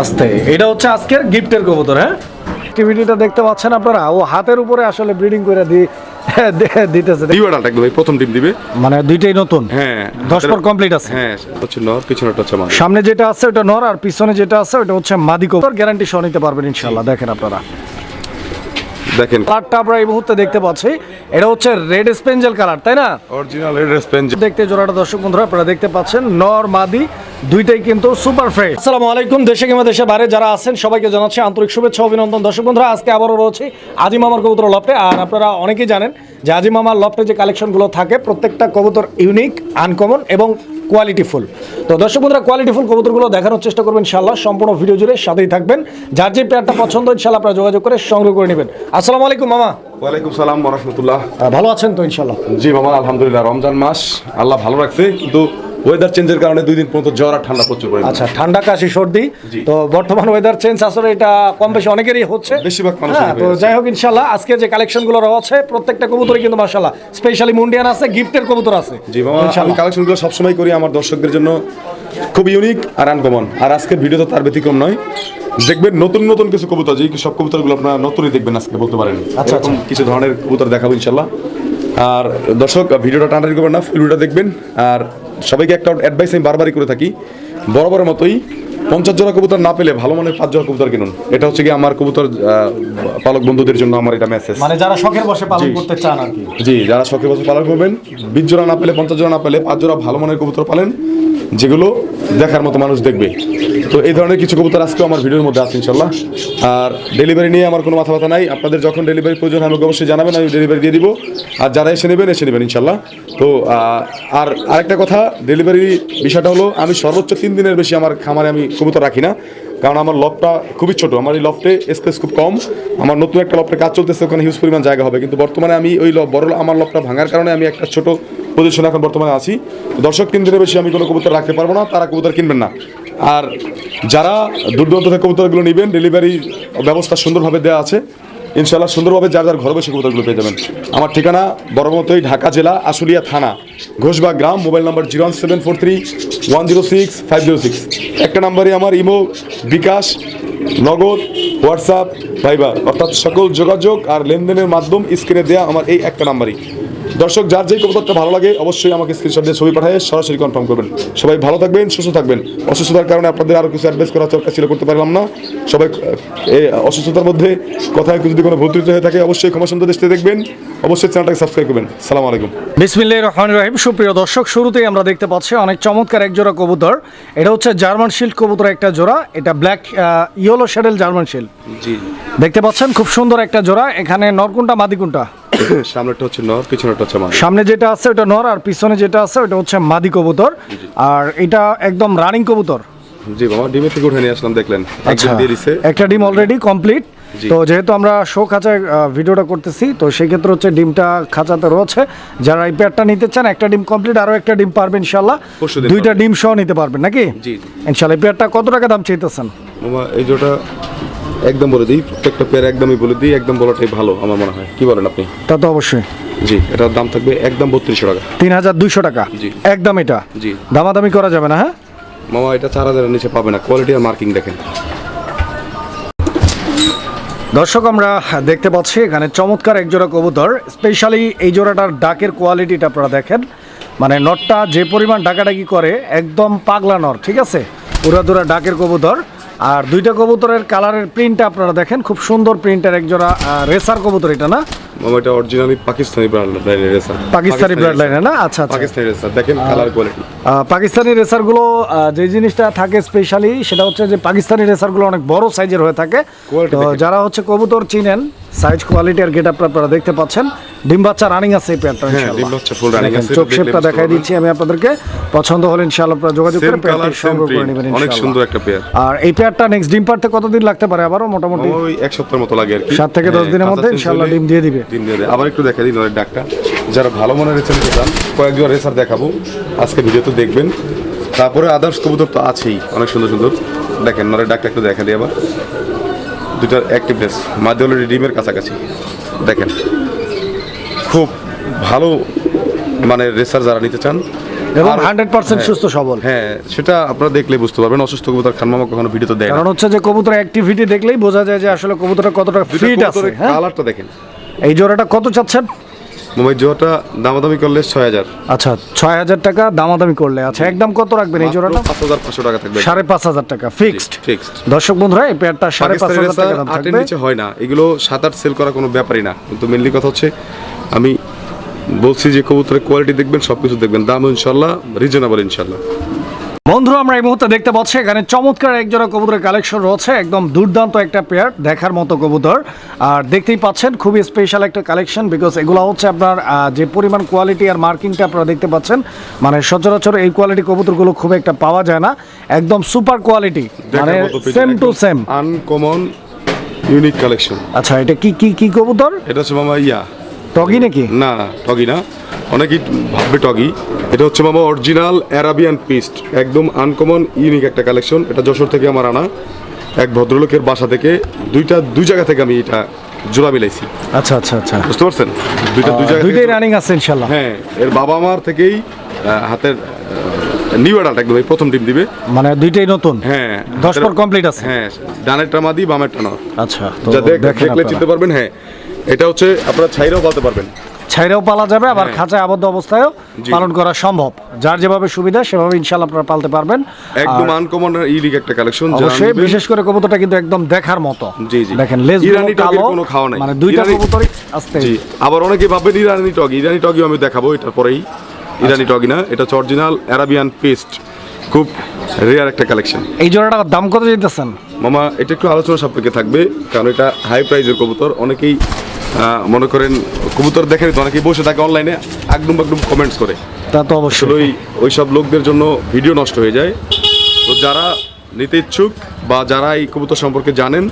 আস্তে। এটা হচ্ছে আজকের গিফটের কবুতর হ্যাঁ? টিভিটা দেখতে পাচ্ছেন আপনারা। ও হাতের উপরে আসলে ব্রিডিং করে দি দিতেছে। একদম প্রথম ডিম দিবে। মানে দুইটাই নতুন? হ্যাঁ। পর কমপ্লিট আছে। হ্যাঁ হচ্ছে নর পিছনেটা হচ্ছে মাদি। সামনে যেটা আছে ওটা নর আর পিছনে যেটা আছে ওটা হচ্ছে মাদি কবুতর। গ্যারান্টি সহ নিতে পারবেন ইনশাল্লাহ দেখেন আপনারা। দেখেন। কালারটা আমরা এই মুহূর্তে দেখতে পাচ্ছি। এটা হচ্ছে রেড স্পেঞ্জেল কালার তাই না? অরিজিনাল রেড স্পেঞ্জ দেখতে জোড়াটা দর্শক বন্ধুরা আপনারা দেখতে পাচ্ছেন নর মাদি দুইটাই কিন্তু সুপার ফ্রেশ আসসালামু আলাইকুম দেশে কিংবা দেশে বাইরে যারা আছেন সবাইকে জানাচ্ছি আন্তরিক শুভেচ্ছা অভিনন্দন। দর্শক বন্ধুরা আজকে আবারও রয়েছে আজিম মামার কবুতর লফটে। আর আপনারা অনেকেই জানেন যে আজিম মামার লফটে যে কালেকশনগুলো থাকে প্রত্যেকটা কবুতর ইউনিক আনকমন এবং কোয়ালিটিফুল তো দর্শক বন্ধুরা কোয়ালিটিফুল কবুতরগুলো দেখানোর চেষ্টা করবেন ইনশাল্লাহ সম্পূর্ণ ভিডিও জুড়ে সাথেই থাকবেন। যার যে পেয়ারটা পছন্দ ইনশাল্লাহ আপনারা যোগাযোগ করে সংগ্রহ করে নেবেন। আসসালামু আলাইকুম মামা। ওয়ালাইকুম সালাম রহমতুল্লাহ। ভালো আছেন তো ইনশাল্লাহ জি মামা আলহামদুলিল্লাহ রমজান মাস আল্লাহ ভালো রাখছে কিন্তু ওয়েদার চেঞ্জের কারণে দুই দিন পর্যন্ত জ্বর আর ঠান্ডা প্রচুর পরিমাণে আচ্ছা ঠান্ডা কাশি সর্দি। তো বর্তমান ওয়েদার চেঞ্জ আসলে এটা কম বেশি অনেকেরই হচ্ছে। বেশিরভাগ হ্যাঁ, তো যাই হোক ইনশাল্লাহ আজকে যে কালেকশনগুলো রয়েছে প্রত্যেকটা কবুতরই কিন্তু মাশাআল্লাহ স্পেশালি মুন্ডিয়ান আছে গিফটের কবুতর আছে। জি আমি কালেকশনগুলো সবসময় করি আমার দর্শকদের জন্য খুব ইউনিক আর আনকমন আর আজকের ভিডিও তো তার ব্যতিক্রম নয়। দেখবেন নতুন নতুন কিছু কবুতর যে সব কবুতরগুলো আপনারা নতুনই দেখবেন আজকে বলতে পারেন। আচ্ছা, এরকম কিছু ধরনের কবুতর দেখাবো ইনশাল্লাহ আর দর্শক ভিডিওটা টানাটানি করবেন না ফুল ভিডিওটা দেখবেন। আর সবাইকে একটা অ্যাডভাইস আমি বারবারই করে থাকি বরাবরের মতোই পঞ্চাশ জোড়া কবুতর না পেলে ভালো মানের পাঁচ জোড়া কবুতর কিনুন। এটা হচ্ছে কি আমার কবুতর পালক বন্ধুদের জন্য আমার এটা মেসেজ মানে যারা শখের বসে পালন করতে চান আর কি। জি যারা শখের বসে পালন করবেন বিশ জোড়া না পেলে পঞ্চাশ জোড়া না পেলে পাঁচ জোড়া ভালো মানের কবুতর পালেন। যেগুলো দেখার মতো মানুষ দেখবে। তো এই ধরনের কিছু কবুতর আজকেও আমার ভিডিওর মধ্যে আছে ইনশাল্লাহ। আর ডেলিভারি নিয়ে আমার কোনো মাথা ব্যথা নাই। আপনাদের যখন ডেলিভারি প্রয়োজন আমাকে অবশ্যই জানাবেন, আমি ডেলিভারি দিয়ে দিব। আর যারা এসে নেবেন এসে নেবেন ইনশাল্লাহ। তো আর আরেকটা কথা ডেলিভারি বিষয়টা হলো, আমি সর্বোচ্চ তিন দিনের বেশি আমার খামারে আমি কবুতর রাখি না। কারণ আমার লফটা খুবই ছোট। আমার এই লফটে স্পেস খুব কম। আমার নতুন একটা লফটে কাজ চলতেছে, ওখানে হিউজ পরিমাণ জায়গা হবে। কিন্তু বর্তমানে আমি ওই বড় আমার লফটা ভাঙার কারণে আমি একটা ছোট পজিশনে এখন বর্তমানে আছি। দর্শক তিন দিনের বেশি আমি কোনো কবুতর রাখতে পারব না, তারা কবুতর কিনবেন না। আর যারা দূর দূরান্ত থেকে কবুতরগুলো নেবেন ডেলিভারি ব্যবস্থা সুন্দরভাবে দেওয়া আছে। ইনশাল্লাহ সুন্দরভাবে যার যার ঘরে বসে কবুতরগুলো পেয়ে যাবেন। আমার ঠিকানা বড়মতই, ঢাকা জেলা, আশুলিয়া থানা, ঘোষবাগ গ্রাম, mobile number zero seven four three, one zero six, five zero six. একটা নাম্বারে আমার ইমো, বিকাশ, নগদ, হোয়াটসঅ্যাপ ভাইবার অর্থাৎ সকল যোগাযোগ আর লেনদেনের মাধ্যম স্ক্রিনে দেওয়া আমার এই একটা নাম্বারই। দর্শক যার যেই কবুতরটা ভালো লাগে অবশ্যই আমাকে স্ক্রিনশট দিয়ে ছবি পাঠিয়ে সরাসরি কনফার্ম করবেন। সবাই ভালো থাকবেন সুস্থ থাকবেন। অসুস্থতার কারণে আপনাদের আরও কিছু অ্যাডভাইস করার দরকার ছিল করতে পারলাম না। সবাই এই অসুস্থতার মধ্যে কথায় যদি কোনো ভুল হয়ে থাকে অবশ্যই ক্ষমা সুন্দর দৃষ্টিতে দেখবেন। অবশ্যই চ্যানেলটাকে সাবস্ক্রাইব করবেন। সালাম আলাইকুম। বিসমিল্লাহির রহমানির রহিম। সুপ্রিয় দর্শক শুরুতেই আমরা দেখতে পাচ্ছি অনেক চমৎকার এক জোড়া কবুতর। এটা হচ্ছে জার্মান শিল্ড কবুতর একটা জোড়া। এটা ব্ল্যাক ইয়েলো শ্যাডেল জার্মান শিল্ড জি। দেখতে পাচ্ছেন খুব সুন্দর একটা জোড়া। এখানে নরকুনটা মাদিকুনটা? সামনেটা হচ্ছে নর পিছনেটা হচ্ছে মাদি। সামনে যেটা আছে ওটা নর আর পিছনে যেটা আছে ওটা হচ্ছে মাদি কবুতর। আর এটা একদম রানিং কবুতর। জি বাবা ডিমে থেকে উঠে নিয়ে আসলাম দেখলেন। আচ্ছা একটা ডিম অলরেডি কমপ্লিট। তো যেহেতু আমরা শো খাঁচায় ভিডিওটা করতেছি তো সেই ক্ষেত্রে হচ্ছে ডিমটা খাঁচাতে রয়েছে। যারা এই পেয়ারটা নিতে চান একটা ডিম কমপ্লিট আরও একটা ডিম পারবেন ইনশাল্লাহ দুইটা ডিম সহ নিতে পারবেন নাকি। ইনশাল্লাহ এই পেয়ারটা কত টাকা দাম চাইতেছেন? মামা এই জোটা একদম বলে দিই প্রত্যেকটা পেয়ার একদমই বলে দিই একদম বলাটাই ভালো আমার মনে হয়। কি বলেন আপনি? তা তো অবশ্যই। জি এটার দাম থাকবে একদম বত্রিশশো টাকা। তিন হাজার দুইশো টাকা? জি। একদম এটা? জি। দামাদামি করা যাবে না হ্যাঁ? মামা এটা চার হাজারের নিচে পাবে না। কোয়ালিটি আর মার্কিং দেখেন। দর্শক, আমরা দেখতে পাচ্ছি এখানে চমৎকার এক জোড়া কবুতর, স্পেশালি এই জোড়াটার ডাকের কোয়ালিটিটা আপনারা দেখেন। মানে নটটা যে পরিমাণ ডাকাডাকি করে, একদম পাগলা নট ঠিক আছে? উড়াদুরা ডাকের কবুতর। আর দুইটা কবুতরের কালারের প্রিন্টটা আপনারা দেখেন খুব সুন্দর প্রিন্টের এক জোড়া রেসার কবুতর এটা না? এটা অরিজিনালি পাকিস্তানি ব্র্যান্ড লাইনের রেসার পাকিস্তানি লাইনে না? আচ্ছা আচ্ছা। পাকিস্তানি রেসার দেখেন কালার কোয়ালিটি পাকিস্তানি রেসারগুলো যে জিনিসটা থাকে স্পেশালি সেটা হচ্ছে যে পাকিস্তানি রেসারগুলো অনেক বড় সাইজের হয়ে থাকে। তো যারা হচ্ছে কবুতর চিনেন সাইজ কোয়ালিটি আর গেট আপনারা দেখতে পাচ্ছেন। ডিম বাচ্চা রানিং আছে এই পেয়ারটা হ্যাঁ, ডিম বাচ্চা full running আছে, চোখ শেপটা দেখাই দিচ্ছি আমি আপনাদেরকে। পছন্দ হলে ইনশাআল্লাহ আপনারা যোগাযোগ করে সংগ্রহ করে নেবেন অনেক সুন্দর একটা পেয়ার আর এই পেয়ারটা নেক্সট ডিম পারতে কতদিন লাগতে পারে? আবারও মোটামুটি ওই এক সপ্তাহের মতো লাগে আর কি। সাত থেকে দশ হ্যাঁ, দিনের মধ্যে ইনশাআল্লাহ ডিম দিয়ে দিবে। ডিম দিয়ে আবার একটু দেখা দিন নরের ডাকটা। যারা ভালো মনে নিতে চান কয়েকজন রেসার দেখাবো। আজকে ভিডিওতে দেখবেন। তারপরে আদার্স কবুতর তো আছেই অনেক সুন্দর সুন্দর। দেখেন নরের ডাকটা একটু দেখা দিই আবার। দুটার অ্যাক্টিভনেস মাঝে অলরেডি ডিমের কাছাকাছি। দেখেন খুব ভালো মানে রেসার যারা নিতে চান এবং হান্ড্রেড পার্সেন্ট হ্যাঁ। সুস্থ সবল। হ্যাঁ সেটা আপনারা দেখলে বুঝতে পারবেন। অসুস্থ কবুতর খান মামা কখনো ভিডিওতে দেয় কারণ হচ্ছে যে কবুতর অ্যাক্টিভিটি দেখলেই বোঝা যায় যে আসলে কবুতরটা কতটা ফিট আছে হ্যাঁ? কালারটা দেখেন। এই জোড়াটা কত চাচ্ছেন? মোবাইল জোয়াটা দামাদামি করলে ছয় হাজার। আচ্ছা ছয় হাজার টাকা দামাদামি করলে। আচ্ছা একদম কত রাখবেন এই জোড়াটা? পাঁচ হাজার পাঁচশো টাকা থাকবে। সাড়ে পাঁচ হাজার টাকা ফিক্সড ফিক্সড দর্শক বন্ধুরা এই পেয়ারটা সাড়ে পাঁচ হাজার টাকা নিচে হয় না। এগুলো সাত আট সেল করা কোনো ব্যাপারই না। কিন্তু মেনলি কথা হচ্ছে আমি বলছি যে কবুতরের কোয়ালিটি দেখবেন সবকিছু দেখবেন। দাম ইনশাল্লাহ রিজনেবল ইনশাল্লাহ বন্ধুরা আমরা এই মুহূর্তে দেখতে পাচ্ছি এখানে চমৎকার এক জোড়া কবুতরের কালেকশন রয়েছে একদম দুর্দান্ত একটা পেয়ার দেখার মতো কবুতর। আর দেখতেই পাচ্ছেন খুবই স্পেশাল একটা কালেকশন বিকজ এগুলো হচ্ছে আপনার যে পরিমাণ কোয়ালিটি আর মার্কিংটা আপনারা দেখতে পাচ্ছেন মানে সচরাচর এই কোয়ালিটি কবুতরগুলো খুব একটা পাওয়া যায় না। একদম সুপার কোয়ালিটি মানে same to same uncommon unique collection আচ্ছা এটা কি কি কি কবুতর? এটা হচ্ছে মামা ইয়া। টগি নাকি? না না টগি না। অনেকেই ভাববে টগি। এটা হচ্ছে মামা অরিজিনাল অ্যারাবিয়ান পিস্ট একদম আনকমন ইউনিক একটা কালেকশন এটা যশোর থেকে আমার আনা। এক ভদ্রলোকের বাসা থেকে দুইটা দুই জায়গা থেকে আমি এটা জোড়া মিলাইছি। আচ্ছা আচ্ছা আচ্ছা। বুঝতে পারছেন? দুইটা দুই জায়গা দুইটাই রানিং আছে ইনশাল্লাহ হ্যাঁ এর বাবা মার থেকেই হাতের নিউ অ্যাডাল্ট একদম এই প্রথম টিম দিবে। মানে দুইটাই নতুন? হ্যাঁ। দশ হাতের- পর কমপ্লিট আছে? হ্যাঁ ডানেরটা মাদি বামেরটা নর। আচ্ছা তো যা দেখ- দেখেন দেখলে চিনতে পারবেন হ্যাঁ। এটা হচ্ছে আপনারা ছাইরাও বলতে পারবেন। ছাইরেও পালা যাবে আবার হ্যাঁ। খাঁচায় আবদ্ধ অবস্থায়ও পালন করা সম্ভব। যার যেভাবে সুবিধা সেভাবে ইনশাল্লাহ আপনারা পালতে পারবেন। একদম আনকমন ইউনিক একটা কালেকশন অবশ্যই বিশেষ করে কবুতরটা কিন্তু একদম দেখার মতো। জি, জি। দেখেন লেজ ইরানি টগের কোনো খাওয়া নাই। মানে দুইটা কবুতরই আসতে। জি আবার অনেকে ভাববেন ইরানি টগি ইরানি টগিও আমি দেখাবো এটার পরেই ইরানি আচ্ছা। টগি না এটা হচ্ছে অরিজিনাল অ্যারাবিয়ান পেস্ট খুব রেয়ার একটা কালেকশন এই জোড়াটার দাম কত যেতেছেন মামা এটা একটু আলোচনা সাপেক্ষে থাকবে কারণ এটা হাই প্রাইজের কবুতর অনেকেই মনে করেন কবুতর দেখেন তো অনেকেই বসে থাকে অনলাইনে একদম একদম কমেন্টস করে। তা তো অবশ্যই। ওই ওই সব লোকদের জন্য ভিডিও নষ্ট হয়ে যায়। তো যারা নিতে ইচ্ছুক বা যারা এই কবুতর সম্পর্কে জানেন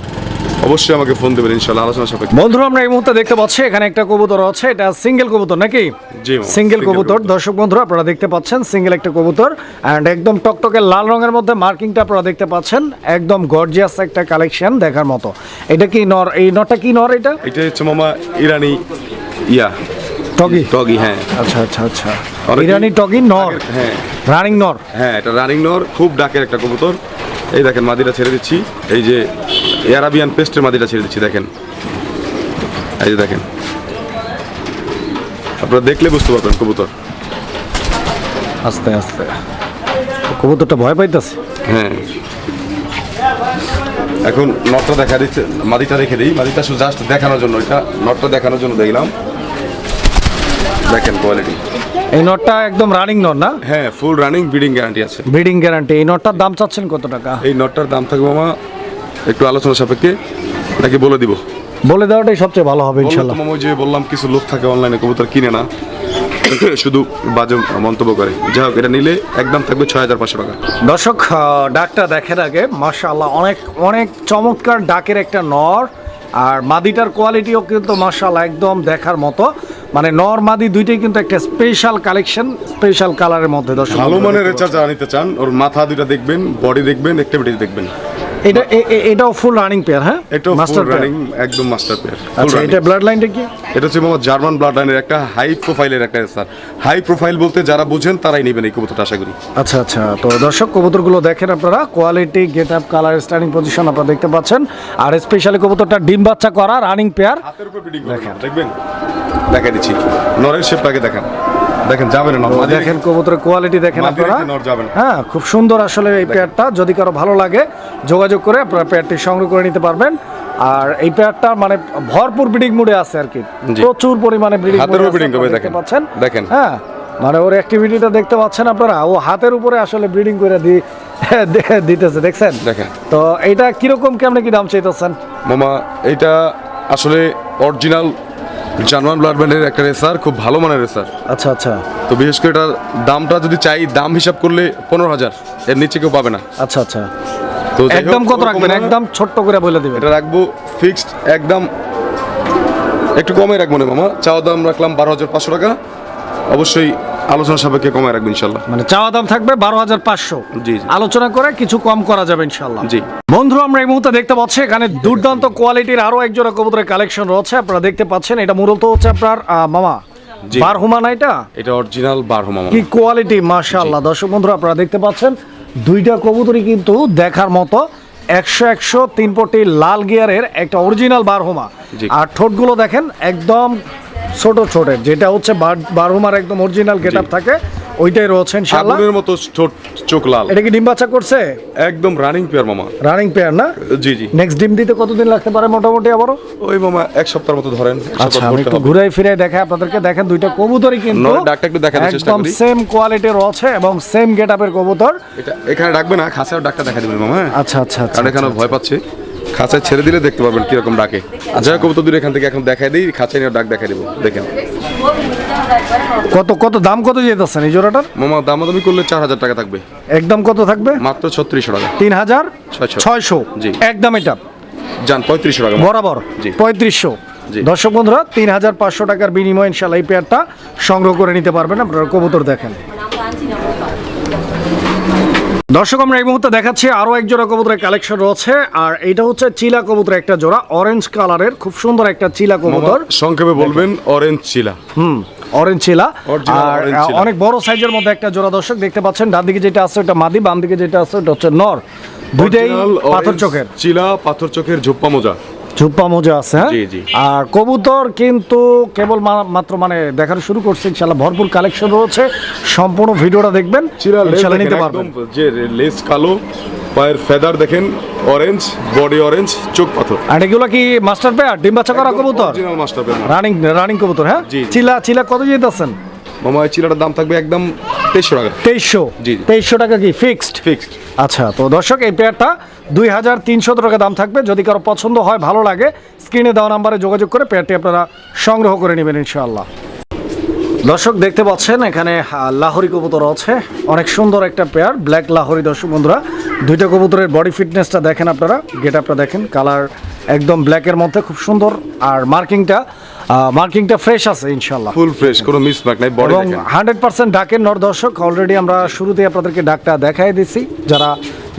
অবশ্যই আমাকে ফোন দেবেন ইনশাল্লাহ আলোচনা সাপেক্ষে। বন্ধুরা আমরা এই মুহূর্তে দেখতে পাচ্ছি এখানে একটা কবুতর আছে এটা সিঙ্গেল কবুতর নাকি? জি সিঙ্গেল কবুতর। দর্শক বন্ধুরা আপনারা দেখতে পাচ্ছেন সিঙ্গেল একটা কবুতর অ্যান্ড একদম টকটকে লাল রঙের মধ্যে মার্কিংটা আপনারা দেখতে পাচ্ছেন একদম গর্জিয়াস একটা কালেকশন দেখার মতো। এটা কি নর এই নরটা কি নর এটা? এটা হচ্ছে মামা ইরানি ইয়া। টগি? টগি হ্যাঁ। আচ্ছা আচ্ছা আচ্ছা। ইরানি টগি নর? হ্যাঁ। রানিং নর? হ্যাঁ এটা রানিং নর খুব ডাকের একটা কবুতর। এই দেখেন মাদিটা ছেড়ে দিচ্ছি। এই যে অ্যারাবিয়ান পেস্টের মাদিটা ছেড়ে দিচ্ছি দেখেন। এই যে দেখেন। আপনারা দেখলে বুঝতে পারবেন কবুতর। আস্তে আস্তে। কবুতরটা ভয় পাইতেছে? হ্যাঁ। এখন নটটা দেখা দিচ্ছে মাদিটা রেখে দিই। মাদিটা শুধু জাস্ট দেখানোর জন্য এটা নটটা দেখানোর জন্য দেখলাম। দেখেন কোয়ালিটি এই নটটা একদম রানিং নর না? হ্যাঁ ফুল রানিং ব্রিডিং গ্যারান্টি আছে। ব্রিডিং গ্যারান্টি এই নটটার দাম চাচ্ছেন কত টাকা? এই নটটার দাম থাকবে মামা একটু আলোচনা সাপেক্ষে নাকি বলে দিব? বলে দেওয়াটাই সবচেয়ে ভালো হবে তো মামা যে বললাম কিছু লোক থাকে অনলাইনে কবুতর কিনে না। শুধু বাজে মন্তব্য করে। যাই হোক এটা নিলে একদম থাকবে ছয় হাজার পাঁচশো টাকা। দর্শক ডাকটা দেখেন আগে। মাশাআল্লাহ অনেক অনেক চমৎকার ডাকের একটা নর আর মাদিটার কোয়ালিটিও কিন্তু মার্শাল একদম দেখার মতো মানে নর মাদি দুইটাই কিন্তু একটা স্পেশাল কালেকশন স্পেশাল কালারের মধ্যে দর্শক ভালো মানের দেখতে রেচা নিতে চান ওর মাথা দুইটা দেখবেন বডি দেখবেন অ্যাক্টিভিটি দেখবেন। এটা এটাও ফুল রানিং পেয়ার হ্যাঁ? এটাও মাস্টার রানিং একদম মাস্টার পেয়ার আচ্ছা এটা ব্লাড লাইনটা কি? এটা হচ্ছে মামা জার্মান ব্লাড লাইনের একটা হাই প্রোফাইলের একটা স্যার হাই প্রোফাইল বলতে যারা বুঝেন তারাই নেবেন এই কবুতরটা আশা করি। আচ্ছা আচ্ছা তো দর্শক কবুতরগুলো দেখেন আপনারা quality get up colour standing position আপনারা দেখতে পাচ্ছেন। আর স্পেশালি কবুতরটা ডিম বাচ্চা করা রানিং পেয়ার হাতের উপর বিডিং দেখেন। দেখবেন? দেখা দিচ্ছি। নরের শেপটাকে দেখান। দেখেন যাবে না দেখেন কবুতরের কোয়ালিটি দেখেন আপনারা। হ্যাঁ খুব সুন্দর আসলে এই পেয়ারটা যদি কারও ভালো লাগে যোগাযোগ করে আপনারা পেয়ারটি সংগ্রহ করে নিতে পারবেন। আর এই পেয়ারটা মানে ভরপুর ব্রিডিং মুডে আছে আর কি। প্রচুর পরিমাণে ব্রিডিং হবে, পাচ্ছেন। দেখেন। হ্যাঁ মানে ওর অ্যাক্টিভিটিটা দেখতে পাচ্ছেন আপনারা। ও হাতের উপরে আসলে ব্রিডিং করে দি দে- দিতেছে দেখছেন? দেখেন। তো এইটা কীরকম কেমনে কি দাম চাইতেছেন? মামা এটা আসলে অরিজিনাল জার্মান ব্লাড ব্যান্ডের একটা রেসার খুব ভালো মানের রেসার। আচ্ছা আচ্ছা। তো বিশেষ করে এটার দামটা যদি চাই দাম হিসাব করলে পনেরো হাজার। এর নিচে কেউ পাবে না। আচ্ছা আচ্ছা। তো একদম কত রাখবেন? একদম ছোট্ট করে বলে দেবেন। এটা রাখব ফিক্সড একদম একটু কমে রাখব না মামা। চাওয়া দাম রাখলাম বারো হাজার পাঁচশো টাকা। অবশ্যই আলোচনা সাপেক্ষে কমে রাখব ইনশাল্লাহ। মানে চাওয়া দাম থাকবে বারো হাজার পাঁচশো। জি। আলোচনা করে কিছু কম করা যাবে ইনশাল্লাহ। জি। বন্ধু আমরা এই মুহূর্তে দেখতে পাচ্ছি এখানে দুর্দান্ত কোয়ালিটির আরও এক জোড়া কবুতরের কালেকশন রয়েছে। আপনারা দেখতে পাচ্ছেন এটা মূলত হচ্ছে আপনার মামা। বারহুমা না এটা? এটা অরিজিনাল বারহমা কি কোয়ালিটি মাশাআল্লাহ। দর্শক বন্ধুরা আপনারা দেখতে পাচ্ছেন দুইটা কবুতরই কিন্তু দেখার মতো। একশো একশো তিন পটি লাল গিয়ারের একটা অরিজিনাল বারহুমা। আর ঠোঁটগুলো দেখেন একদম ছোট ছোটের যেটা হচ্ছে বার- বারহুমার একদম অরিজিনাল গেট থাকে ওইটাই রয়েছে ইনশাআল্লাহ। মতো ছোট চোখ লাল। এটা কি ডিম বাচ্চা করছে? একদম রানিং পেয়ার মামা। রানিং পেয়ার না? জি জি। নেক্সট ডিম দিতে কতদিন লাগতে পারে মোটামুটি আবারও? ওই মামা এক সপ্তাহের মতো ধরেন আচ্ছা আমি একটু ঘুরে ফিরে দেখে আপনাদেরকে। দেখেন দুইটা কবুতরই কিন্তু ডাকটা একটু দেখানোর চেষ্টা করি। একদম সেম কোয়ালিটির রয়েছে এবং সেম গেট আপের কবুতর। এটা এখানে ডাকবে না খাসাও ডাকটা দেখা দিবেন মামা। আচ্ছা আচ্ছা আচ্ছা এখানে ভয় পাচ্ছে। খাঁচায় ছেড়ে দিলে দেখতে পাবেন কীরকম ডাকে। যাই কবুতর দূরে এখান থেকে এখন দেখাই দিই খাঁচায় নিয়ে ডাক দেখাই দিব দেখেন। কত কত দাম কত যেতেছেন এই জোড়াটার? মামা দামাদামি করলে চার হাজার টাকা থাকবে। একদম কত থাকবে? মাত্র ছত্রিশশো টাকা। তিন হাজার ছয়শো। জি। একদম এটা। যান পঁয়ত্রিশশো টাকা। বরাবর। জি। পঁয়ত্রিশশো। দর্শক বন্ধুরা তিন হাজার পাঁচশো টাকার বিনিময়ে ইনশাল্লাহ এই পেয়ারটা সংগ্রহ করে নিতে পারবেন। আপনারা কবুতর দেখেন। দর্শক আমরা এই মুহূর্তে দেখাচ্ছি আরও এক জোড়া কবুতরের কালেকশন রয়েছে আর এটা হচ্ছে চিলা কবুতরের একটা জোড়া অরেঞ্জ কালারের খুব সুন্দর একটা চিলা কবুতর। সংক্ষেপে বলবেন অরেঞ্জ চিলা। হুম অরেঞ্জ চিলা। আর। অনেক বড় সাইজের মধ্যে একটা জোড়া দর্শক দেখতে পাচ্ছেন ডান দিকে যেটা আছে ওটা মাদি বাম দিকে যেটা আছে ওটা হচ্ছে নর। দুইটাই পাথর চোখের। চিলা পাথর চোখের ঝোপ্পা মোজা। ঝুপ্পা মোজা আছে হ্যাঁ? জি, জি। আর কবুতর কিন্তু কেবল মাত্র মানে দেখানো শুরু করছে ইনশাল্লাহ ভরপুর কালেকশন রয়েছে। সম্পূর্ণ ভিডিওটা দেখবেন ইনশাল্লাহ নিতে পারবেন। যে লেজ কালো পায়ের ফেদার দেখেন অরেঞ্জ বডি অরেঞ্জ চোখ পাথর। আর এগুলো কি মাস্টার পেয়ার ডিম বাচ্চা করা কবুতর? Original master pair running running কবুতর হ্যাঁ। চিলা চিলা কত যেতেছেন মামা চিলাটার দাম থাকবে একদম তেইশশো টাকা। তেইশশো। তেইশশো টাকা কি? ফিক্সড ফিক্সড আচ্ছা তো দর্শক এই পেয়ারটা দুই হাজার তিনশো টাকা দাম থাকবে। যদি কারও পছন্দ হয় ভালো লাগে স্ক্রিনে দেওয়া নাম্বারে যোগাযোগ করে পেয়ারটি আপনারা সংগ্রহ করে নেবেন ইনশাআল্লাহ। দর্শক দেখতে পাচ্ছেন এখানে লাহরি কবুতর আছে। অনেক সুন্দর একটা পেয়ার ব্ল্যাক লাহরি দর্শক বন্ধুরা। দুইটা কবুতরের বডি ফিটনেসটা দেখেন আপনারা গেট আপটা দেখেন কালার একদম ব্ল্যাকের মধ্যে খুব সুন্দর। আর মার্কিংটা মার্কিংটা ফ্রেশ আছে ইনশাল্লাহ ফুল ফ্রেশ কোনো মিস ম্যাক নাই বডি দেখেন। হান্ড্রেড পার্সেন্ট ডাকের নর দর্শক অলরেডি আমরা শুরুতে আপনাদেরকে ডাকটা দেখাই দিছি। যারা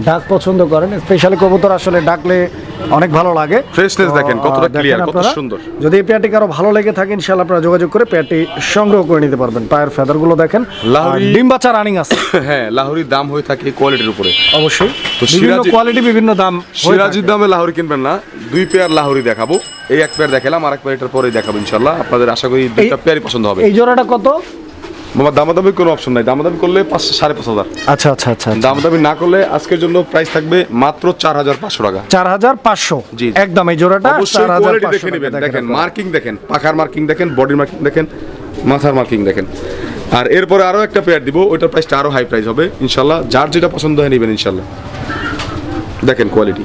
ডাক পছন্দ করেন স্পেশালি কবুতর আসলে ডাকলে অনেক ভালো লাগে। তো, দেখেন, কতটা দেখেন কত সুন্দর। যদি এই পেয়ারটি কারও ভালো লেগে থাকে ইনশাল্লাহ আপনারা যোগাযোগ করে পেয়ারটি সংগ্রহ করে নিতে পারবেন। পায়ের ফেদারগুলো দেখেন লাহোরি- ডিম বাচ্চা রানিং আছে। হ্যাঁ লাহোরির দাম হয়ে থাকে কোয়ালিটির উপরে। অবশ্যই। তো বিভিন্ন কোয়ালিটি বিভিন্ন দাম সিরাজির দামে লাহোরি কিনবেন না দুই পেয়ার লাহোরি দেখাবো। এই এক পেয়ার দেখালাম আর এক পেয়ার এটার পরেই দেখাবো ইনশাল্লাহ আপনাদের আশা করি দুইটা পেয়ারই পছন্দ হবে। এই জোড়াটা কত? দামাদামি কোনো অপশন নাই। দামাদামি করলে পাঁচ সাড়ে পাঁচ হাজার। আচ্ছা আচ্ছা আচ্ছা দামাদামি না করলে আজকের জন্য প্রাইস থাকবে মাত্র চার হাজার পাঁচশো টাকা। চার হাজার পাঁচশো? জি। একদম এই জোড়াটা অবশ্যই চার হাজার দেখে নেবেন। দেখেন মার্কিং দেখেন পাখার মার্কিং দেখেন বডির মার্কিং দেখেন মাথার মার্কিং দেখেন। আর এরপরে আরও একটা পেয়ার দিব ওইটার প্রাইসটা আরও হাই প্রাইস হবে ইনশাল্লাহ। যার যেটা পছন্দ হয় নেবেন ইনশাল্লাহ। দেখেন কোয়ালিটি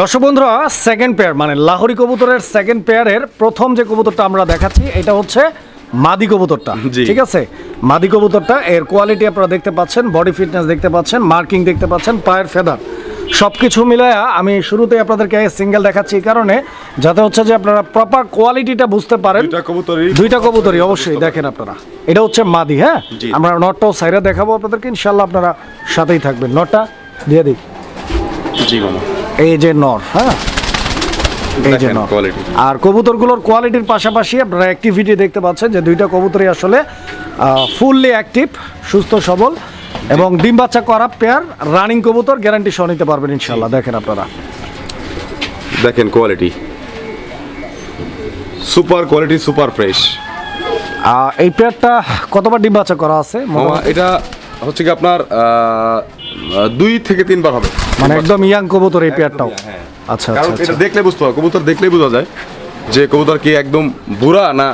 দর্শক বন্ধুরা সেকেন্ড পেয়ার মানে লাহোরি কবুতরের সেকেন্ড পেয়ারের প্রথম যে কবুতরটা আমরা দেখাচ্ছি এটা হচ্ছে মাদি কবুতরটা। ঠিক আছে? মাদি কবুতরটা এর কোয়ালিটি আপনারা দেখতে পাচ্ছেন বডি ফিটনেস দেখতে পাচ্ছেন মার্কিং দেখতে পাচ্ছেন পায়ের ফেদার সব কিছু মিলায়া আমি শুরুতে আপনাদেরকে সিঙ্গেল দেখাচ্ছি এই কারণে যাতে হচ্ছে যে আপনারা প্রপার কোয়ালিটিটা বুঝতে পারেন। দুইটা কবুতরই। কবুতরই অবশ্যই দেখেন আপনারা। এটা হচ্ছে মাদি হ্যাঁ। আমরা নটটাও সাইরা দেখাবো আপনাদেরকে ইনশাল্লাহ আপনারা সাথেই থাকবেন। নটটা দিয়ে দিই। এই যে নর হ্যাঁ? এই নর quality। আর কবুতরগুলোর কোয়ালিটির পাশাপাশি আপনারা অ্যাক্টিভিটি দেখতে পাচ্ছেন যে দুইটা কবুতরই আসলে ফুললি অ্যাক্টিভ সুস্থ সবল এবং ডিম বাচ্চা করা পেয়ার রানিং কবুতর গ্যারান্টি সহ নিতে পারবেন ইনশাল্লাহ দেখেন আপনারা। দেখেন quality super quality super fresh এই পেয়ারটা কতবার ডিম বাচ্চা করা আছে? এটা হচ্ছে কি আপনার দুই থেকে তিনবার হবে। মানে একদম ইয়াং কবুতর এই পেয়ারটাও? হ্যাঁ। আচ্ছা কারণ আচ্ছা এটা আচ্ছা। দেখলে বুঝতে হবে কবুতর দেখলেই বোঝা যায় যে কবুতর কি একদম বুড়া না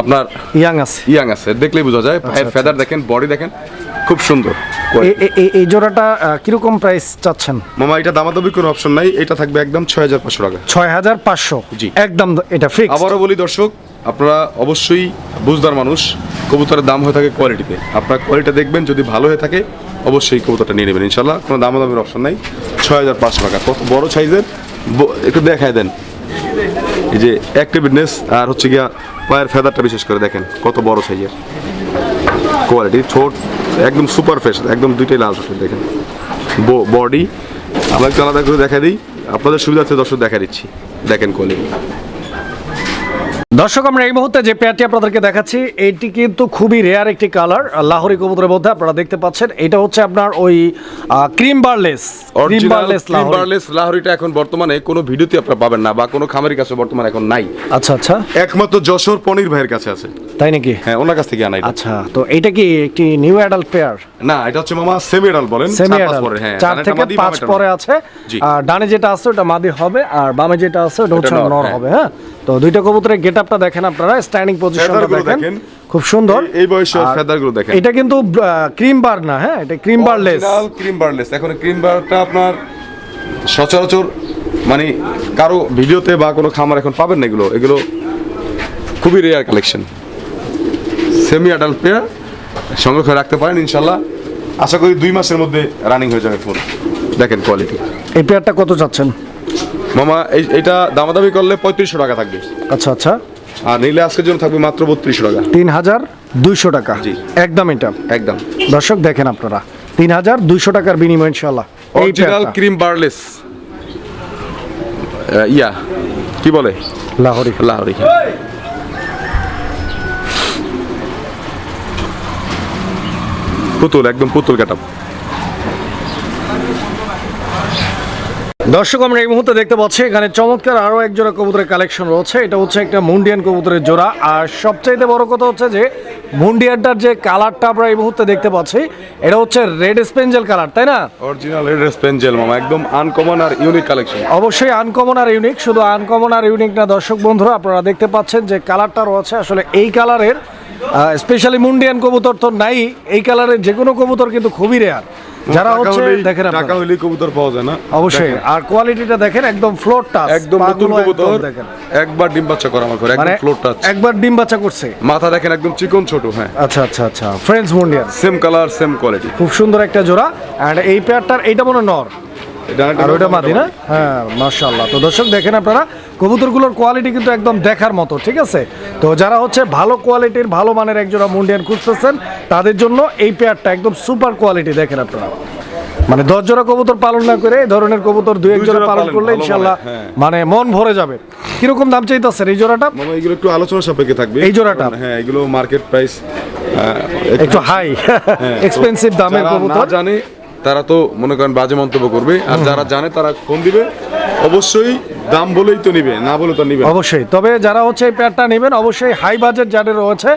আপনার ইয়াং আছে। ইয়াং আছে দেখলেই বোঝা যায়। পায়ের আচ্ছা, ফেদার দেখেন বডি দেখেন। খুব সুন্দর। এই জোড়াটা কীরকম প্রাইস চাচ্ছেন? মামা এটা দামাদামি কোনো অপশন নাই। এটা থাকবে একদম ছয় হাজার পাঁচশো টাকা। ছয় হাজার পাঁচশো? জি। একদম এটা ফিক্স আবারও বলি দর্শক আপনারা অবশ্যই বুঝদার মানুষ কবুতরের দাম হয়ে থাকে কোয়ালিটিতে আপনার কোয়ালিটি দেখবেন যদি ভালো হয়ে থাকে অবশ্যই কবুতরটা নিয়ে নেবেন ইনশাল্লাহ কোনো দামাদামির অপশন নাই। ছয় হাজার পাঁচশো টাকা। কত বড় সাইজের? একটু দেখায় দেন। এই যে অ্যাক্টিভিটনেস আর হচ্ছে গিয়া পায়ের ফেদারটা বিশেষ করে দেখেন কত বড় সাইজের। কোয়ালিটি ঠোঁট একদম সুপার ফ্রেশ একদম দুইটাই লাল ঠোঁট দেখেন। বডি আমরা একটু আলাদা করে দেখা দিই। আপনাদের সুবিধার্থে দর্শক দেখা দিচ্ছি। দেখেন কোয়ালিটি দর্শক আমরা এই মুহূর্তে যে পেয়ারটি আপনাদেরকে দেখাচ্ছি এটি কিন্তু খুবই রেয়ার একটি কালার লাহোরি কবুতরের মধ্যে আপনারা দেখতে পাচ্ছেন। এটা হচ্ছে আপনার ওই ক্রিম বারলেস ক্রিম বারলেস লাহোরি। বার্লেস লাহোরিটা এখন বর্তমানে কোনো ভিডিওতে আপনারা পাবেন না বা কোনো খামারের কাছে বর্তমানে এখন নাই। আচ্ছা আচ্ছা। একমাত্র যশোর পনির ভাইয়ের কাছে আছে। তাই নাকি? হ্যাঁ ওনার কাছ থেকে আনা এটা। আচ্ছা তো এটা কি একটি নিউ অ্যাডাল্ট পেয়ার না এটা হচ্ছে মামা সেমি এডাল বলেন সেমি পরে, হ্যাঁ চার একটা থেকে পাঁচ পরে আছে। আর ডানে যেটা আছে ওটা মাদি হবে আর বামে যেটা আছে ওটা হচ্ছে নর, নর হ্যাঁ। হবে হ্যাঁ? তো দুইটা কবুতরের গেট আপটা দেখেন আপনারা স্ট্যান্ডিং পজিশনটা দেখেন। খুব সুন্দর। এই- বয়সে feather গুলো দেখেন। এটা কিন্তু ক্রিম বার না হ্যাঁ? এটা ক্রিম বারলেস ক্রিম বারলেস এখন ক্রিম বারটা আপনার সচরাচর মানে কারও ভিডিওতে বা কোনো খামার এখন পাবেন না এগুলো। এগুলো খুবই rare collection semi adult pair সংরক্ষণ রাখতে পারেন ইনশাল্লাহ। আশা করি দুই মাসের মধ্যে রানিং হয়ে যাবে ফোন দেখেন কোয়ালিটি এই পেয়ারটা কত চাচ্ছেন? মামা এই- এইটা দামাদামি করলে পঁয়ত্রিশশো টাকা থাকবে। আচ্ছা আচ্ছা। আর নিলে আজকের জন্য থাকবে মাত্র বত্রিশশো টাকা। তিন হাজার দুইশো টাকা। জি। একদম এটা। একদম। দর্শক দেখেন আপনারা। তিন হাজার দুইশো টাকার বিনিময় ইনশাল্লাহ অরিজিনাল ক্রিম বারলেস ইয়া কি বলে? লাহোরি। লাহোরি পুতুল একদম পুতুল কাটাপ দর্শক আমরা এই মুহূর্তে দেখতে পাচ্ছি এখানে চমৎকার আরও এক জোড়া কবুতরের কালেকশন রয়েছে। এটা হচ্ছে একটা মুন্ডিয়ান কবুতরের জোড়া। আর সবচাইতে বড় কথা হচ্ছে যে মুন্ডিয়ানটার যে কালারটা আমরা এই মুহূর্তে দেখতে পাচ্ছি এটা হচ্ছে রেড স্পেঞ্জেল কালার তাই না? অরিজিনাল রেড স্পেঞ্জেল মামা একদম আনকমন আর ইউনিক কালেকশন অবশ্যই আনকমন আর ইউনিক শুধু আনকমন আর ইউনিক না দর্শক বন্ধুরা আপনারা দেখতে পাচ্ছেন যে কালারটা রয়েছে। আসলে এই কালারের স্পেশালি মুন্ডিয়ান কবুতর তো নাই এই কালারের যে কোনো কবুতর কিন্তু খুবই রেয়ার যারা হচ্ছে দেখেন টাকা। হইলেই কবুতর পাওয়া যায় না। অবশ্যই। আর কোয়ালিটিটা দেখেন একদম ফ্লোর টাচ একদম নতুন কবুতর। দেখেন। একবার ডিম বাচ্চা করা আমার মানে একদম ফ্লোর টাচ একবার ডিম বাচ্চা করছে। মাথা দেখেন একদম চিকন ছোট হ্যাঁ। আচ্ছা আচ্ছা আচ্ছা। ফ্রেন্ডস মুন্ডিয়ান। সেম কালার সেম কোয়ালিটি খুব সুন্দর একটা জোড়া। এন্ড এই পেয়ারটার এইটা মনে নর। আর ওইটা মাদি না? হ্যাঁ মাশাআল্লাহ। তো দর্শক দেখেন আপনারা কবুতরগুলোর কোয়ালিটি কিন্তু একদম দেখার মতো ঠিক আছে? তো যারা হচ্ছে ভালো কোয়ালিটির ভালো মানের একজোড়া মুন্ডিয়ান খুঁজতেছেন তাদের জন্য এই পেয়ারটা একদম সুপার কোয়ালিটি দেখেন আপনারা। মানে দশ জোড়া কবুতর পালন না করে এই ধরনের কবুতর দুই এক জোড়া পালন করলে ইনশাল্লাহ হ্যাঁ। মানে মন ভরে যাবে। কীরকম দাম চাইতেছেন এই জোড়াটা? এগুলো একটু আলোচনা সাপেক্ষে থাকবে। এই জোড়াটা? হ্যাঁ এগুলো মার্কেট প্রাইস একটু হাই এক্সপেন্সিভ দামের হ্যাঁ, কবুতর। জানে তারা তো মনে করেন বাজে মন্তব্য করবে। আর যারা জানে তারা ফোন দিবে। অবশ্যই দাম বলেই তো নিবে না বলে তো নিবে অবশ্যই। তবে যারা হচ্ছে এই প্যাডটা নেবেন অবশ্যই হাই বাজেট যাদের রয়েছে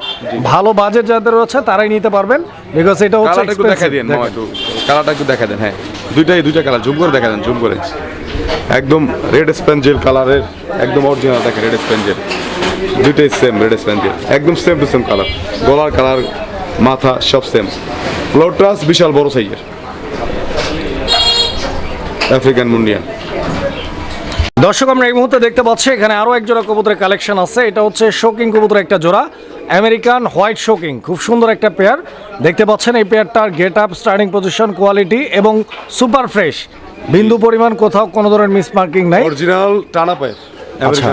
ভালো বাজেট যাদের রয়েছে তারাই নিতে পারবেন। বিকজ এটা হচ্ছে একটু দেখা দিন একটু। কালারটা একটু দেখা দেন হ্যাঁ। দুইটাই দুইটা কালার জুম করে দেখা দেন জুম করে। একদম রেড স্পেঞ্জেল কালারের একদম অরিজিনাল দেখেন রেড স্পেঞ্জেল দুইটাই সেম রেড স্পেঞ্জেল একদম সেম টু সেম কালার গলার কালার মাথা সব সেম ফ্লোরটাস বিশাল বড় সাইজের আফ্রিকান মুন্ডিয়ান দর্শক আমরা এই মুহূর্তে দেখতে পাচ্ছি এখানে আরও এক জোড়া কবুতরের কালেকশন আছে। এটা হচ্ছে শোকিং কবুতরের একটা জোড়া আমেরিকান হোয়াইট শোকিং খুব সুন্দর একটা পেয়ার দেখতে পাচ্ছেন এই পেয়ারটার get up starting position quality এবং সুপার ফ্রেশ বিন্দু পরিমাণ কোথাও কোনো ধরনের মিস মার্কিং নাই। অরিজিনাল টানা পায়ের আচ্ছা।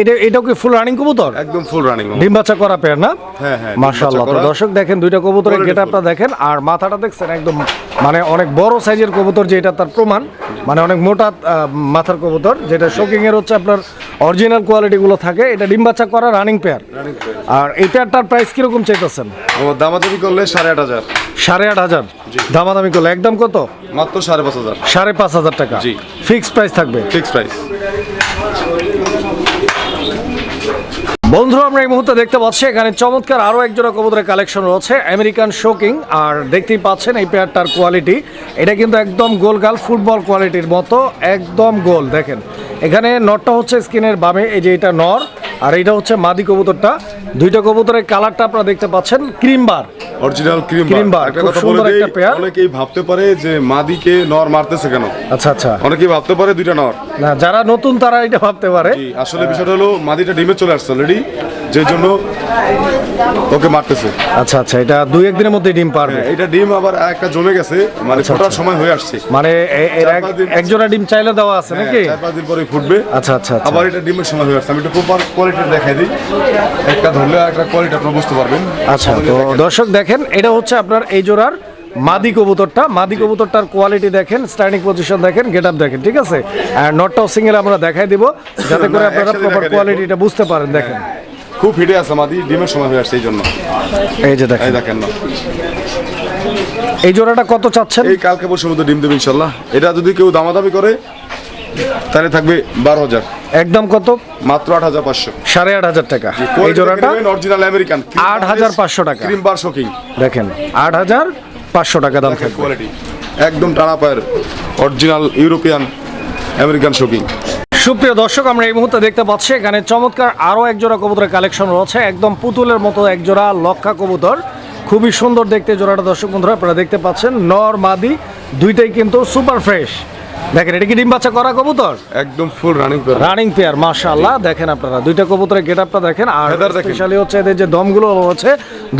এটা এটাও কি ফুল রানিং কবুতর? একদম ফুল রানিং ডিম বাচ্চা করা পেয়ার না? হ্যাঁ, হ্যাঁ, মাশাআল্লাহ। তো দর্শক দেখেন দুইটা কবুতরের গেটআপটা দেখেন। আর মাথাটা দেখছেন একদম মানে অনেক বড় সাইজের কবুতর যেটা তার প্রমাণ। মানে অনেক মোটা মাথার কবুতর যেটা শোকিং এর হচ্ছে আপনার অরিজিনাল কোয়ালিটি গুলো থাকে। এটা ডিম বাচ্চা করা রানিং পেয়ার আর এই পেয়ারটার প্রাইস কীরকম চাইতেছেন? দামাদামি করলে সাড়ে আট হাজার। সাড়ে আট হাজার? দামাদামি করলে একদম কত? মাত্র সাড়ে পাঁচ হাজার। সাড়ে পাঁচ হাজার টাকা। জি। ফিক্স প্রাইস থাকবে। ফিক্স প্রাইস বন্ধুরা, আমরা এই মুহূর্তে দেখতে পাচ্ছি, এখানে চমৎকার আরও একজোড়া কবুতরের কালেকশন রয়েছে, আমেরিকান শোকিং। আর দেখতেই পাচ্ছেন, এই পেয়ারটার কোয়ালিটি এটা কিন্তু একদম গোলগাল ফুটবল কোয়ালিটির মতো, একদম গোল, দেখেন। এখানে নটটা হচ্ছে স্কিনের বামে এই যে এটা নর আর এটা হচ্ছে মাদি কবুতরটা। দুইটা কবুতরের কালারটা আপনারা দেখতে পাচ্ছেন cream bar. Original cream bar, একটা কথা বলে একটা পেয়ার অনেকেই ভাবতে পারে যে মাদিকে নর মারতেছে কেন? আচ্ছা আচ্ছা। অনেকেই ভাবতে পারে দুইটা নর। না যারা নতুন তারা এটা ভাবতে পারে। জি, আসলে বিষয়টা হলো মাদিটা ডিমে চলে আসছে অলরেডি যে জন্য ওকে মারতেছে। আচ্ছা আচ্ছা এটা দুই একদিনের মধ্যে ডিম পারবে হ্যাঁ, এটা ডিম আবার একটা জমে গেছে মানে আচ্ছা, ফোটার আচ্ছা। সময় হয়ে আসছে। মানে এর এক- পাঁচ একজোড়া ডিম চাইলে দেওয়া আছে হ্যাঁ, নাকি? চার পাঁচ দিন পরে ফুটবে। আচ্ছা আচ্ছা আচ্ছা। আবার এটা ডিমের সময় হয়ে আসছে। আমি একটু প্রপার কোয়ালিটি দেখাই দিই। একটা ধরলে একটা কোয়ালিটি আপনারা বুঝতে পারবেন। আচ্ছা তো দর্শক দেখেন এটা হচ্ছে আপনার এই জোড়ার মাদি কবুতরটা। মাদি কবুতরটার কোয়ালিটি দেখেন স্ট্যান্ডিং পজিশন দেখেন গেট আপ দেখেন ঠিক আছে? আর নটটাও সিঙ্গেল আমরা দেখাই দিব যাতে করে আপনারা প্রপার কোয়ালিটিটা বুঝতে পারেন দেখেন। খুব হিটে আছে মাদি ডিমের সময় হয়ে আসছে এই জন্য এই যে দেখেন। এই দেখেন না। এই জোড়াটা কত চাচ্ছেন? এই কালকে পরশুর মধ্যে ডিম দেবে ইনশাল্লাহ। এটা যদি কেউ দামাদামি করে তাহলে থাকবে বারো হাজার। একদম কত? মাত্র আট হাজার পাঁচশো। সাড়ে আট হাজার টাকা। এই জোড়াটা অরিজিনাল আমেরিকান 8,500 টাকা। ক্রিম বার শোকিং দেখেন আট হাজার পাঁচশো টাকা দাম থাকবে। কোয়ালিটি একদম টানা পায়ের অরিজিনাল ইউরোপিয়ান আমেরিকান শোকিং সুপ্রিয় দর্শক আমরা এই মুহূর্তে দেখতে পাচ্ছি এখানে চমৎকার আরও এক জোড়া কবুতরের কালেকশন রয়েছে। একদম পুতুলের মতো এক জোড়া লক্ষা কবুতর। খুবই সুন্দর দেখতে জোড়াটা দর্শক বন্ধুরা আপনারা দেখতে পাচ্ছেন নর মাদি দুইটাই কিন্তু সুপার ফ্রেশ দেখেন এটা কি ডিম বাচ্চা করা কবুতর? একদম full running pair running pair মাশাআল্লাহ। দেখেন আপনারা দুইটা কবুতরের গেট আপটা দেখেন আর স্পেশালি হচ্ছে এদের যে দমগুলো রয়েছে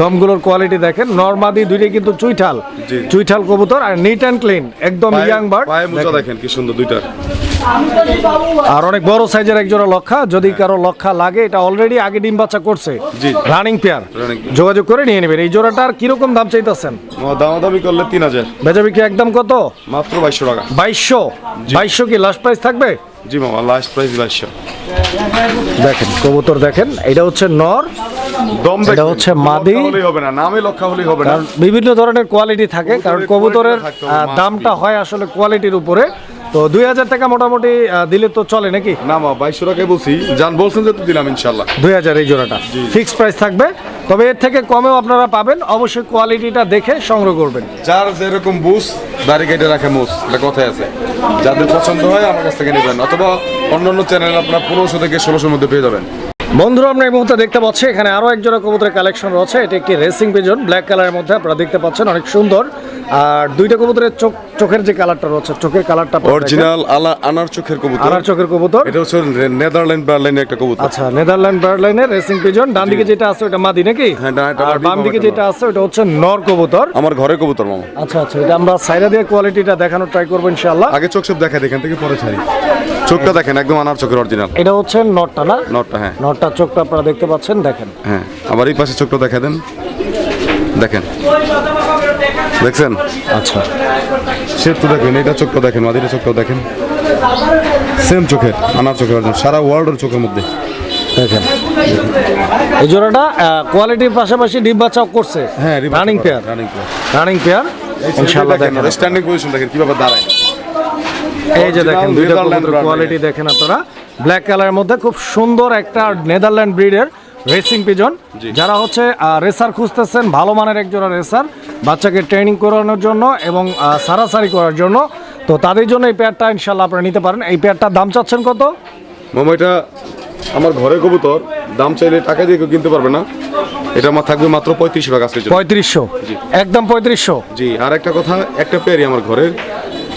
দমগুলোর কোয়ালিটি দেখেন। নরমাদি দুইটাই কিন্তু চুইঠাল। চুইঠাল কবুতর আর নিট অ্যান্ড ক্লিন একদম ইয়াং বার্ড দেখেন কি সুন্দর দুইটার। আর অনেক বড় সাইজের এক জোড়া লক্ষা। যদি কারও লক্ষা লাগে এটা অলরেডি আগে ডিম বাচ্চা করছে। রানিং পেয়ার যোগাযোগ করে নিয়ে নেবেন। এই জোড়াটার কীরকম দাম চাইতেছেন? দামাদামি করলে তিন হাজার। বেচা বিক্রি একদম কত? মাত্র বাইশশো টাকা। বাইশশো? বাইশশো কি লাস্ট প্রাইস থাকবে? জি মামা লাস্ট প্রাইস বাইশশো। দেখেন কবুতর দেখেন এটা হচ্ছে নর দম এটা হচ্ছে মাদি। হলেই হবে না নামে লক্ষা হলেই হবে না। বিভিন্ন ধরনের কোয়ালিটি থাকে কারণ কবুতরের দামটা হয় আসলে কোয়ালিটির উপরে। তো দুই হাজার টাকা মোটামুটি দিলে তো চলে নাকি? না মা বাইশশো টাকায় বলছি। যান বলছেন যে তো দিলাম ইনশাল্লাহ দুই হাজার এই জোড়াটা। ফিক্সড প্রাইস থাকবে। তবে এর থেকে কমেও আপনারা পাবেন। অবশ্যই কোয়ালিটিটা দেখে সংগ্রহ করবেন। যার যেরকম বুস দাড়ি কেটে রাখে মুস এটা কথাই আছে। যাদের পছন্দ হয় আমার কাছ থেকে নেবেন। অথবা অন্যান্য চ্যানেল আপনার পনেরোশো থেকে ষোলোশোর মধ্যে পেয়ে যাবেন। বন্ধুরা আমরা এই মুহূর্তে দেখতে পাচ্ছি এখানে আরও এক জোড়া কবুতরের কালেকশন রয়েছে। এটি একটি রেসিং পিজন ব্ল্যাক কালারের মধ্যে আপনারা দেখতে পাচ্ছেন অনেক সুন্দর। আর দুইটা কবুতরের চোখ চোখের যে কালারটা রয়েছে চোখের কালারটা অরিজিনাল আলা আনার চোখের কবুতর। আনার চোখের কবুতর। এটা হচ্ছে নেদারল্যান্ড বার্লাইনের একটা কবুতর। আচ্ছা নেদারল্যান্ড বার্ডলাইনের রেসিং পিজন ডান দিকে যেটা আছে ওটা মাদি নাকি? হ্যাঁ, ডান- আর বাম দিকে যেটা আছে ওটা হচ্ছে নর কবুতর। আমার ঘরে কবুতর মামা। আচ্ছা আচ্ছা এটা আমরা সাইডা দিয়ে কোয়ালিটিটা দেখানোর ট্রাই করব ইনশাআল্লাহ। আগে চোখ সব দেখায় এখান থেকে পরে ছাড়ি। চোখটা দেখেন একদম আনার চোখের অরিজিনাল এটা হচ্ছে নটটা না? নটটা হ্যাঁ। নটটার চোখটা আপনারা দেখতে পাচ্ছেন দেখেন। হ্যাঁ আবার এই পাশে চোখটা দেখা দেন। দেখেন। দেখছেন? আচ্ছা। সে তো দেখেন এটা চোখটা দেখেন মাদিটা চোখটাও দেখেন। সেম চোখের আনার চোখের সারা ওয়ার্ল্ডের চোখের মধ্যে। দেখেন। এই জোড়াটা কোয়ালিটির পাশাপাশি ডিম বাচ্চাও করছে। হ্যাঁ running pair running pair running pair ইনশাআল্লাহ দেখেন স্ট্যান্ডিং পজিশন দেখেন কীভাবে দাঁড়ায়। এই যে দেখেন দুইটা কোয়ালিটি দেখেন আপনারা। ব্ল্যাক কালারের মধ্যে খুব সুন্দর একটা নেদারল্যান্ড ব্রিডের রেসিং পিজন যারা হচ্ছে রেসার খুঁজতেছেন ভালো মানের একজোড়া রেসার বাচ্চাকে ট্রেনিং করানোর জন্য এবং সারাসারি করার জন্য। তো তাদের জন্য এই পেয়ারটা ইনশাল্লাহ আপনারা নিতে পারেন। এই পেয়ারটার দাম চাচ্ছেন কত? মামা এটা আমার ঘরে কবুতর। দাম চাইলে টাকা দিয়ে কেউ কিনতে পারবে না। এটা আমার থাকবে মাত্র পঁয়ত্রিশ টাকা পঁয়ত্রিশশো? একদম পঁয়ত্রিশশো? জি আর একটা কথা একটা পেয়ারই আমার ঘরের।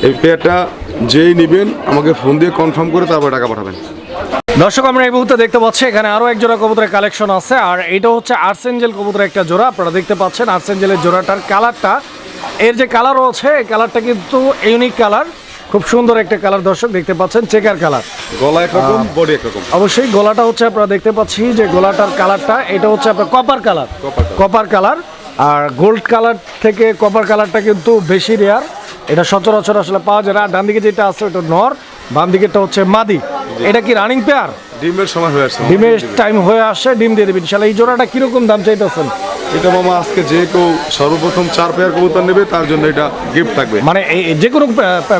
এই পেয়ারটা যেই নেবেন আমাকে ফোন দিয়ে কনফার্ম করে তারপরে টাকা পাঠাবেন। দর্শক আমরা এই মুহূর্তে দেখতে পাচ্ছি এখানে আরও এক জোড়া কবুতরের কালেকশন আছে আর এটা হচ্ছে আর্সেঞ্জেল কবুতরের একটা জোড়া। আপনারা দেখতে পাচ্ছেন আর্সেঞ্জেলের জোড়াটার কালারটা এর যে কালার রয়েছে এই কালারটা কিন্তু ইউনিক কালার খুব সুন্দর একটা কালার দর্শক দেখতে পাচ্ছেন চেকার কালার গলা একরকম বডি একরকম অবশ্যই গলাটা হচ্ছে আপনারা দেখতে পাচ্ছি যে গলাটার কালারটা এটা হচ্ছে আপনার কপার কালার কপার কালার আর গোল্ড কালার থেকে কপার কালারটা কিন্তু বেশি রেয়ার এটা সচরাচর আসলে পাওয়া যায় না। ডান দিকে যেটা আছে ওটা নর বাম দিকেটা হচ্ছে মাদি। এটা কি রানিং পেয়ার ডিমের সময় হয়ে আসছে। ডিমের টাইম হয়ে আসে ডিম দিয়ে দেবেন। ইনশাল্লাহ এই জোড়াটা কীরকম দাম চাইতেছেন? এটা মামা আজকে যে কেউ সর্বপ্রথম চার পেয়ার কবুতর নেবে তার জন্য এটা গিফট থাকবে। মানে এই যে কোনো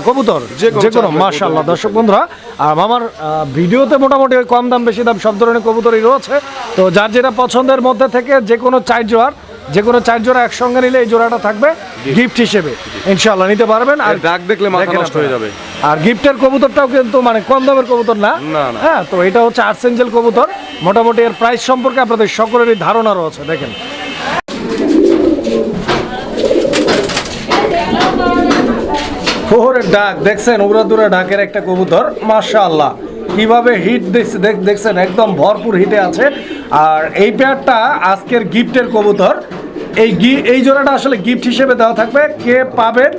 কবুতর যে কোনো মাশাল্লাহ দর্শক বন্ধুরা আর আমার আহ, ভিডিওতে মোটামুটি কম দাম বেশি দাম সব ধরনের কবুতরই রয়েছে। তো যার যেটা পছন্দের মধ্যে থেকে যে কোনো চার জোড়ার যে কোনো চার জোড়া একসঙ্গে নিলে এই জোড়াটা থাকবে গিফট হিসেবে। ইনশাল্লাহ নিতে পারবেন। আর ডাক দেখলে মাথা নষ্ট হয়ে যাবে। আর গিফটের কবুতরটাও কিন্তু মানে কম দামের কবুতর না। হ্যাঁ তো এটা হচ্ছে আর্সেঞ্জেল কবুতর। মোটামুটি এর প্রাইস সম্পর্কে আপনাদের সকলেরই ধারণা রয়েছে দেখেন। ফোহরের ডাক দেখছেন? উড়াদুরা ডাকের একটা কবুতর। মাশাআল্লাহ। কীভাবে হিট দেখছে দেখ- দেখছেন? একদম ভরপুর হিটে আছে। আর এই পেয়ারটা আজকের গিফটের কবুতর। এই এই জোড়াটা আসলে গিফট হিসেবে দেওয়া থাকবে। কে পাবেন?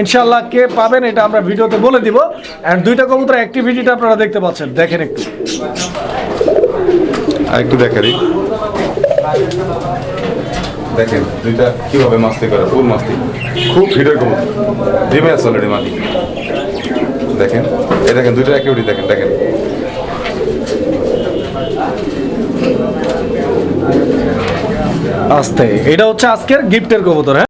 ইনশাল্লাহ কে পাবেন এটা আমরা ভিডিওতে বলে দিব। অ্যান্ড দুইটা কবুতর অ্যাক্টিভিটিটা আপনারা দেখতে পাচ্ছেন। দেখেন একটু। একটু দেখারি। দেখেন, দুইটা কীভাবে মাস্তি করে, ফুল মাস্তি। খুব হিটের কবুতর। ডিমে আছে অলরেডি মাদি দেখেন, এই দেখেন, দুইটা একেবারেই দেখেন দেখেন। আস্তে। এটা হচ্ছে আজকের গিফটের কবুতর হ্যাঁ?